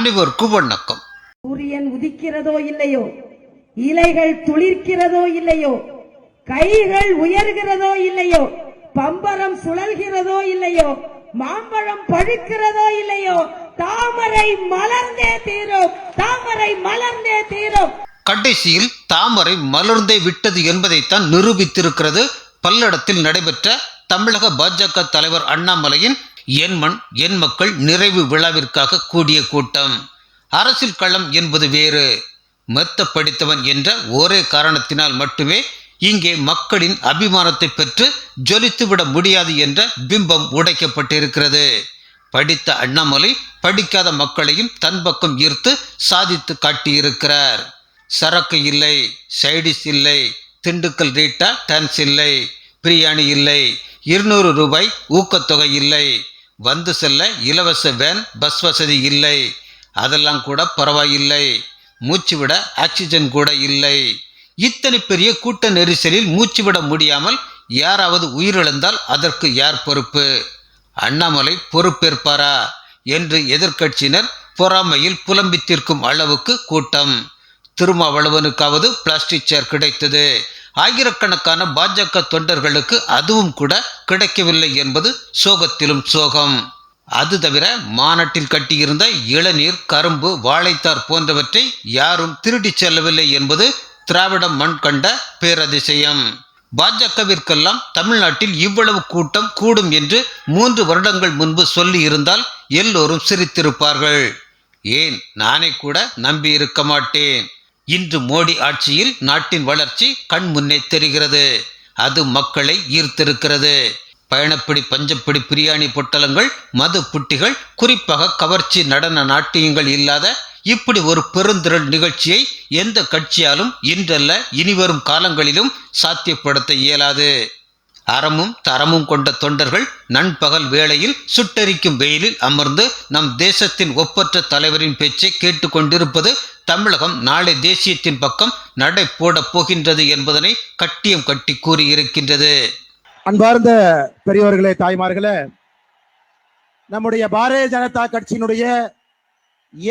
அனைவருக்கு வணக்கம் சூரியன் உதிக்கிறதோ இல்லையோ? இலைகள் துளிர்க்கிறதோ இல்லையோ? கைகள் உயர்கிறதோ இல்லையோ? பம்பரம் சுழல்கிறதோ இல்லையோ? மாம்பழம் பழுக்கிறதோ இல்லையோ? தாமரை மலர்ந்தே தீரும். தாமரை மலர்ந்தே தீரும். கடைசியில் தாமரை மலர்ந்தே விட்டது என்பதைத்தான் நிரூபித்திருக்கிறது. பல்லடத்தில் நடைபெற்ற தமிழக பாஜக தலைவர் அண்ணாமலையின் என் மண் என் மக்கள் நிறைவு விழாவிற்காக கூடிய கூட்டம். அரசியல் களம் என்பது வேறு. மெத்த படித்தவன் என்ற ஒரே காரணத்தினால் மட்டுமே இங்கே மக்களின் அபிமானத்தை பெற்று ஜொலித்துவிட முடியாது என்ற பிம்பம் உடைக்கப்பட்டிருக்கிறது. படித்த அண்ணாமலை படிக்காத மக்களையும் தன் பக்கம் ஈர்த்து சாதித்து காட்டியிருக்கிறார். சரக்கு இல்லை சைடிஸ் இல்லை திண்டுக்கல் ரீட்டா டான்ஸ் இல்லை பிரியாணி இல்லை இருநூறு ரூபாய் ஊக்கத்தொகை இல்லை. வந்து செல்ல இலவச வேன் பஸ் வசதி இல்லை. அதெல்லாம் கூட பரவாயில்லை. மூச்சு விட ஆக்சிஜன் கூட இல்லை. இத்தனை பெரிய கூட்ட நெரிசலில் மூச்சு விட முடியாமல் யாராவது உயிரிழந்தால் அதற்கு யார் பொறுப்பு? அண்ணாமலை பொறுப்பேற்பாரா? என்று எதிர்க்கட்சியினர் பொறாமையில் புலம்பித்திருக்கும் அளவுக்கு கூட்டம். திருமாவளவனுக்காவது பிளாஸ்டிக் சேர் கிடைத்தது. ஆயிரக்கணக்கான பாஜக தொண்டர்களுக்கு அதுவும் கூட கிடைக்கவில்லை என்பது சோகத்திலும் சோகம். அது தவிர மாநாட்டில் கட்டியிருந்த இளநீர் கரும்பு வாழைத்தார் போன்றவற்றை யாரும் திருடிச் செல்லவில்லை என்பது திராவிட மண் கண்ட பேரதிசயம். பாஜகவிற்கெல்லாம் தமிழ்நாட்டில் இவ்வளவு கூட்டம் கூடும் என்று மூன்று வருடங்கள் முன்பு சொல்லி இருந்தால் எல்லோரும் சிரித்திருப்பார்கள். ஏன்? நானே கூட நம்பி இருக்க மாட்டேன். இன்று மோடி ஆட்சியில் நாட்டின் வளர்ச்சி கண் முன்னே தெரிகிறது. அது மக்களை ஈர்த்திருக்கிறது. பயணப்பிடி பஞ்சப்பிடி பிரியாணி பொட்டலங்கள் மது புட்டிகள் குறிப்பாக கவர்ச்சி நடன நாட்டியங்கள் இல்லாத இப்படி ஒரு பெருந்திரள் நிகழ்ச்சியை எந்த கட்சியாலும் இன்றல்ல இனிவரும் காலங்களிலும் சாத்தியப்படுத்த இயலாது. அறமும் தரமும் கொண்ட தொண்டர்கள் நண்பகல் வேளையில் சுட்டெரிக்கும் வெயிலில் அமர்ந்து நம் தேசத்தின் ஒப்பற்ற தலைவரின் பேச்சை கேட்டுக்கொண்டிருப்பது தமிழகம் நாளை தேசியத்தின் பக்கம் நடை போடப் போகின்றது என்பதனை கட்டியம் கட்டி கூறியிருக்கின்றது. அன்பார்ந்த பெரியவர்களே தாய்மார்களே நம்முடைய பாரதிய ஜனதா கட்சியினுடைய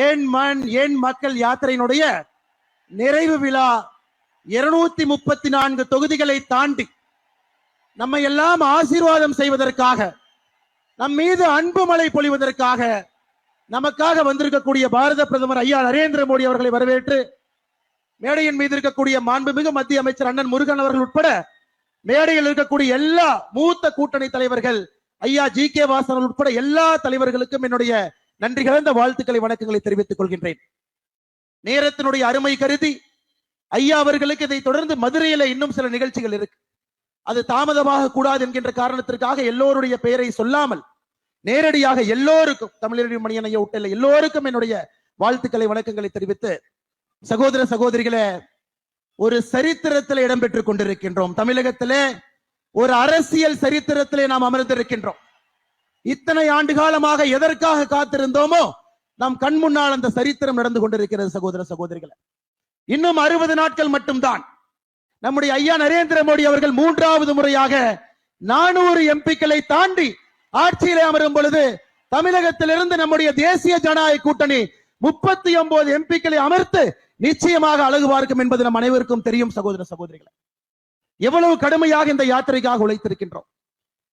ஏன் மண் ஏன் மக்கள் யாத்திரையினுடைய நிறைவு விழா இருநூத்தி முப்பத்தி நான்கு தொகுதிகளை தாண்டி நம்மை எல்லாம் ஆசீர்வாதம் செய்வதற்காக நம் மீது அன்பு மழை பொழிவதற்காக நமக்காக வந்திருக்கக்கூடிய பாரத பிரதமர் ஐயா நரேந்திர மோடி அவர்களை வரவேற்று மேடையின் மீது இருக்கக்கூடிய மாண்புமிகு மத்திய அமைச்சர் அண்ணன் முருகன் அவர்கள் உட்பட மேடையில் இருக்கக்கூடிய எல்லா மூத்த கூட்டணி தலைவர்கள் ஐயா ஜி கே வாசன் உட்பட எல்லா தலைவர்களுக்கும் என்னுடைய நன்றி கலந்த வாழ்த்துக்களை வணக்கங்களை தெரிவித்துக் கொள்கின்றேன். நேரத்தினுடைய அருமை கருதி ஐயா அவர்களுக்கு இதை தொடர்ந்து மதுரையில இன்னும் சில நிகழ்ச்சிகள் இருக்கு. அது தாமதமாக கூடாது என்கின்ற காரணத்திற்காக எல்லோருடைய பெயரை சொல்லாமல் நேரடியாக எல்லோருக்கும் தமிழறிவு மணியனைய ஐயா எல்லோருக்கும் என்னுடைய வாழ்த்துக்களை வணக்கங்களை தெரிவித்து சகோதர சகோதரிகளே ஒரு சரித்திரத்தில் இடம்பெற்றுக் கொண்டிருக்கின்றோம். தமிழகத்திலே ஒரு அரசியல் சரித்திரத்திலே நாம் அமர்ந்திருக்கின்றோம். இத்தனை ஆண்டு காலமாக எதற்காக காத்திருந்தோமோ நம் கண் முன்னால் அந்த சரித்திரம் நடந்து கொண்டிருக்கிறது சகோதர சகோதரிகளை. இன்னும் அறுபது நாட்கள் மட்டும்தான். நம்முடைய ஐயா நரேந்திர மோடி அவர்கள் மூன்றாவது முறையாக நானூறு எம்பிக்களை தாண்டி ஆட்சியிலே அமரும் பொழுது தமிழகத்திலிருந்து நம்முடைய தேசிய ஜனநாயக கூட்டணி முப்பத்தி ஒன்பது எம்பிக்களை அமர்த்து நிச்சயமாக அழகு பார்க்கும் என்பது நம் அனைவருக்கும் தெரியும் சகோதர சகோதரிகளை. எவ்வளவு கடுமையாக இந்த யாத்திரைக்காக உழைத்திருக்கின்றோம்.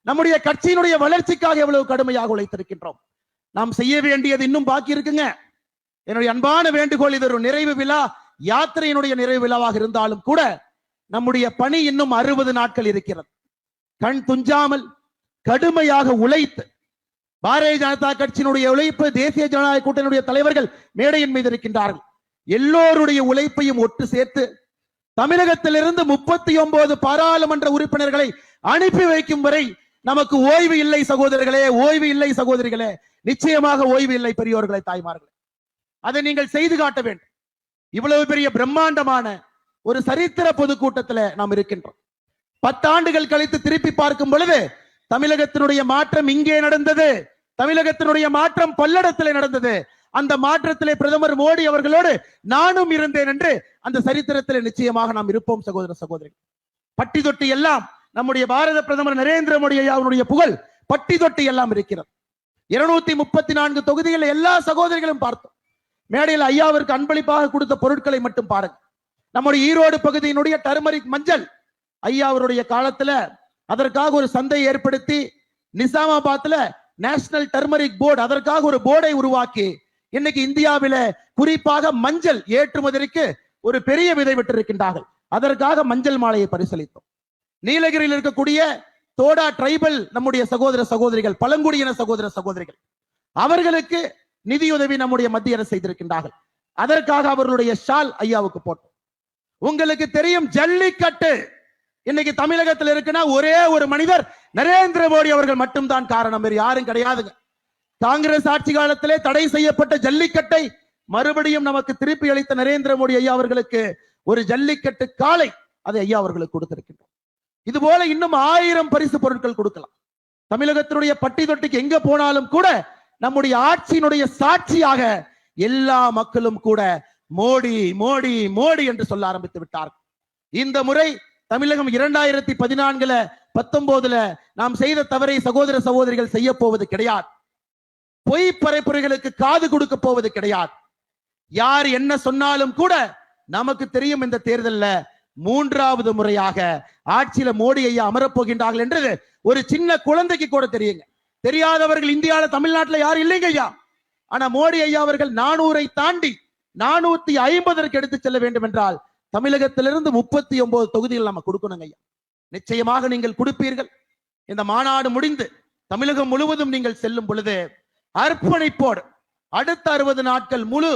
நம்முடைய கட்சியினுடைய வளர்ச்சிக்காக எவ்வளவு கடுமையாக உழைத்திருக்கின்றோம். நாம் செய்ய வேண்டியது இன்னும் பாக்கி இருக்குங்க. என்னுடைய அன்பான வேண்டுகோள் இது ஒரு நிறைவு விழா. யாத்திரையினுடைய நிறைவு விழாவாக இருந்தாலும் கூட நம்முடைய பணி இன்னும் அறுபது நாட்கள் இருக்கிறது. கண் துஞ்சாமல் கடுமையாக உழைத்து பாரதிய ஜனதா கட்சியினுடைய உழைப்பு தேசிய ஜனநாயக கூட்டணியுடைய தலைவர்கள் மேடையின் மீது இருக்கின்றார்கள். எல்லோருடைய உழைப்பையும் ஒட்டு சேர்த்து தமிழகத்திலிருந்து முப்பத்தி ஒன்பது பாராளுமன்ற உறுப்பினர்களை அனுப்பி வைக்கும் வரை நமக்கு ஓய்வு இல்லை சகோதரர்களே ஓய்வு இல்லை சகோதரிகளே. நிச்சயமாக ஓய்வு இல்லை பெரியோர்களே தாய்மார்களே. அதை நீங்கள் செய்து காட்ட வேண்டும். இவ்வளவு பெரிய பிரம்மாண்டமான ஒரு சரித்திர பொதுக்கூட்டத்துல நாம் இருக்கின்றோம். பத்தாண்டுகள் கழித்து திருப்பி பார்க்கும் பொழுது தமிழகத்தினுடைய மாற்றம் இங்கே நடந்தது. தமிழகத்தினுடைய மாற்றம் பல்லடத்திலே நடந்தது. அந்த மாற்றத்திலே பிரதமர் மோடி அவர்களோடு நானும் இருந்தேன் என்று அந்த சரித்திரத்தில் நிச்சயமாக நாம் இருப்போம் சகோதர சகோதரி பட்டி தொட்டி எல்லாம் நம்முடைய பாரத பிரதமர் நரேந்திர மோடி ஐயாவுடைய புகழ் பட்டி தொட்டி எல்லாம் இருக்கிறது. இருநூத்தி முப்பத்தி நான்கு தொகுதிகள் எல்லா சகோதரிகளும் பார்த்தோம். மேடையில் ஐயாவிற்கு அன்பளிப்பாக கொடுத்த பொருட்களை மட்டும் பாருங்கள். நம்முடைய ஈரோடு பகுதியினுடைய டர்மரிக் மஞ்சள் ஐயா அவருடைய காலத்துல அதற்காக ஒரு சந்தை ஏற்படுத்தி நிசாமாபாத்ல நேஷனல் டர்மரிக் போர்டு அதற்காக ஒரு போர்டை உருவாக்கி இன்னைக்கு இந்தியாவில குறிப்பாக மஞ்சள் ஏற்றுமதிக்கு ஒரு பெரிய விதை விட்டிருக்கின்றார்கள். அதற்காக மஞ்சள் மாலையை பரிசளித்தோம். நீலகிரியில் இருக்கக்கூடிய தோடா ட்ரைபல் நம்முடைய சகோதர சகோதரிகள் பழங்குடியின சகோதர சகோதரிகள் அவர்களுக்கு நிதியுதவி நம்முடைய மத்திய அரசு செய்திருக்கின்றார்கள். அதற்காக அவர்களுடைய ஷால் ஐயாவுக்கு போட்டோம். உங்களுக்கு தெரியும் ஜல்லிக்கட்டு. இன்னைக்கு தமிழகத்தில் இருக்குன்னா ஒரே ஒரு மனிதர் நரேந்திர மோடி அவர்கள் மட்டும்தான் காரணம். வேறு யாரும் கிடையாதுங்க. காங்கிரஸ் ஆட்சி காலத்திலே தடை செய்யப்பட்ட ஜல்லிக்கட்டை மறுபடியும் நமக்கு திருப்பி அளித்த நரேந்திர மோடி ஐயா அவர்களுக்கு ஒரு ஜல்லிக்கட்டு காலை அதை ஐயா அவர்களுக்கு கொடுத்திருக்கின்றோம். இது போல இன்னும் ஆயிரம் பரிசு பொருட்கள் கொடுக்கலாம். தமிழகத்தினுடைய பட்டி தொட்டிக்கு எங்க போனாலும் கூட நம்முடைய ஆட்சியினுடைய சாட்சியாக எல்லா மக்களும் கூட மோடி மோடி மோடி என்று சொல்ல ஆரம்பித்து விட்டார். இந்த முறை தமிழகம் இரண்டாயிரத்தி பதினான்குல பத்தொன்பதுல நாம் செய்த தவறை சகோதர சகோதரிகள் செய்ய போவது கிடையாது. பொய் பரப்புரைகளுக்கு காது கொடுக்க போவது கிடையாது. யார் என்ன சொன்னாலும் கூட நமக்கு தெரியும் இந்த தேர்தல்ல மூன்றாவது முறையாக ஆட்சியில மோடி ஐயா அமரப் போகின்றார்கள் ஒரு சின்ன குழந்தைக்கு கூட தெரியுங்க. தெரியாதவர்கள் இந்தியாவில் தமிழ்நாட்டுல யாரும் இல்லைங்க ஐயா. ஆனா மோடி ஐயா அவர்கள் நானூரை தாண்டி நானூத்தி ஐம்பதற்கு எடுத்து செல்ல வேண்டும் என்றால் தமிழகத்திலிருந்து முப்பத்தி ஒன்பது தொகுதிகள் நம்ம கொடுக்கணுங்க ஐயா. நிச்சயமாக நீங்கள் கொடுப்பீர்கள். இந்த மாநாடு முடிந்து தமிழகம் முழுவதும் நீங்கள் செல்லும் பொழுது அர்ப்பணிப்போடு அடுத்த அறுபது நாட்கள் முழு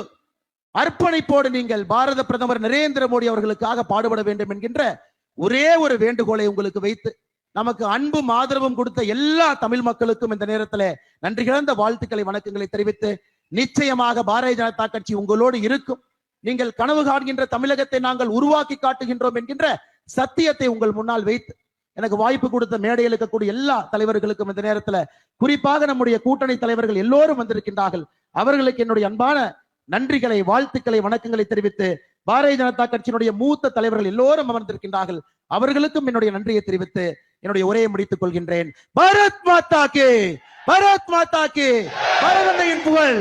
அர்ப்பணிப்போடு நீங்கள் பாரத பிரதமர் நரேந்திர மோடி அவர்களுக்காக பாடுபட வேண்டும் என்கின்ற ஒரே ஒரு வேண்டுகோளை உங்களுக்கு வைத்து நமக்கு அன்பும் ஆதரவும் கொடுத்த எல்லா தமிழ் மக்களுக்கும் இந்த நேரத்தில் நன்றி கிழந்த வாழ்த்துக்களை வணக்கங்களை தெரிவித்து நிச்சயமாக பாரதிய ஜனதா கட்சி உங்களோடு இருக்கும். நீங்கள் கனவு காண்கின்ற தமிழகத்தை நாங்கள் உருவாக்கி காட்டுகின்றோம் என்கின்ற சத்தியத்தை உங்கள் முன்னால் வைத்து எனக்கு வாய்ப்பு கொடுத்த மேடையில் இருக்கக்கூடிய எல்லா தலைவர்களுக்கும் இந்த நேரத்துல குறிப்பாக நம்முடைய கூட்டணி தலைவர்கள் எல்லோரும் வந்திருக்கின்றார்கள். அவர்களுக்கு என்னுடைய அன்பான நன்றிகளை வாழ்த்துக்களை வணக்கங்களை தெரிவித்து பாரதிய ஜனதா கட்சியினுடைய மூத்த தலைவர்கள் எல்லோரும் அமர்ந்திருக்கின்றார்கள். அவர்களுக்கும் என்னுடைய நன்றியை தெரிவித்து என்னுடைய உரையை முடித்துக் கொள்கின்றேன். பாரத் மாதா கே பாரத் மாதா கே பாரதந்தையின் புகழ்